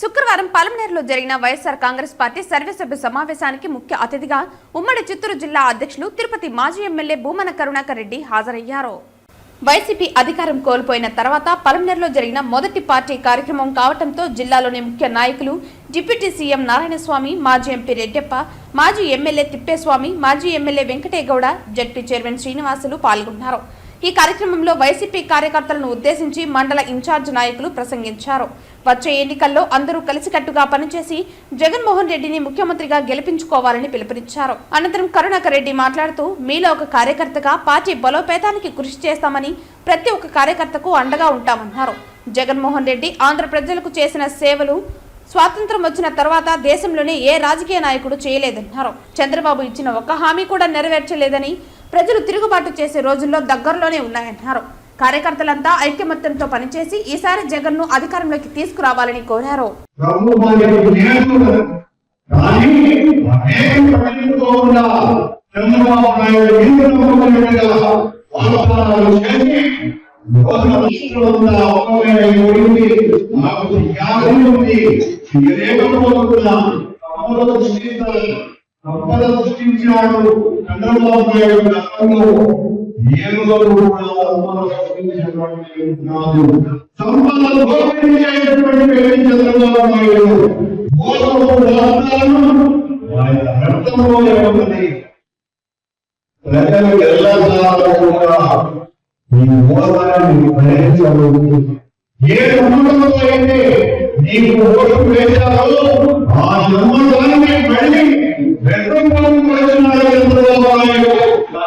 శుక్రవారం పలమనేరులో జరిగిన వైఎస్ఆర్ కాంగ్రెస్ పార్టీ సర్వసభ్య సమావేశానికి ముఖ్య అతిథిగా ఉమ్మడి చిత్తూరు జిల్లా అధ్యక్షులు తిరుపతి మాజీ ఎమ్మెల్యే భూమన కరుణాకర్ రెడ్డి హాజరయ్యారు. వైసీపీ అధికారం కోల్పోయిన తర్వాత పలమనేరులో జరిగిన మొదటి పార్టీ కార్యక్రమం కావడంతో జిల్లాలోని ముఖ్య నాయకులు డిప్యూటీ సీఎం నారాయణస్వామి మాజీ ఎంపీ రెడ్డెప్ప మాజీ ఎమ్మెల్యే తిప్పేస్వామి మాజీ MLA Venkategowda ZP chairman Srinivasulu పాల్గొన్నారు. ఈ కార్యక్రమంలో వైసీపీ కార్యకర్తలను ఉద్దేశించి మండల ఇన్ఛార్జ్ నాయకులు ప్రసంగించారు. వచ్చే ఎన్నికల్లో అందరూ కలిసికట్టుగా పనిచేసి జగన్మోహన్ రెడ్డిని ముఖ్యమంత్రిగా గెలిపించుకోవాలని పిలుపునిచ్చారు. అనంతరం కరుణాకర్ రెడ్డి మాట్లాడుతూ మీలో ఒక కార్యకర్తగా పార్టీ బలోపేతానికి కృషి చేస్తామని ప్రతి ఒక్క కార్యకర్తకు అండగా ఉంటామన్నారు. జగన్మోహన్ రెడ్డి ఆంధ్ర ప్రజలకు చేసిన సేవలు స్వాతంత్రం వచ్చిన తర్వాత దేశంలోనే ఏ రాజకీయ నాయకుడు చేయలేదన్నారు. చంద్రబాబు ఇచ్చిన ఒక్క హామీ కూడా నెరవేర్చలేదని ప్రజలు తిరుగుబాటు చేసే రోజుల్లో దగ్గరలోనే ఉన్నాయన్నారు కార్యకర్తలంతా ఐక్యమత్యంతో పనిచేసి ఈసారి జగన్ను అధికారంలోకి తీసుకురావాలని కోరారు. చంద్రబాబు నాయుడు సంపద చంద్రబాబు నాయుడు గతంలో కూడా సంపద సృష్టించినటువంటి సంపద వ్యక్తి చంద్రబాబు నాయుడు. మోసపు వాగ్దానం ఆయన ఉన్నది ప్రజలు ఈ భరించబోతుంది. ఏ నమ్మకంతో అయితే నీకు ఓటు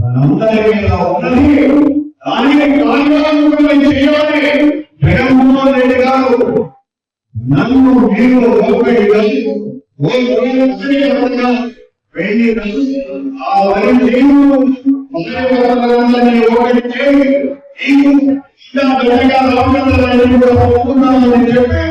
మనందరి మీద ఉన్నది. దానికి కార్యాలయం చేయాలి. జగన్మోహన్ రెడ్డి గారు నన్ను మీరు ఆ వరి ఒకటి చేయి చెప్పి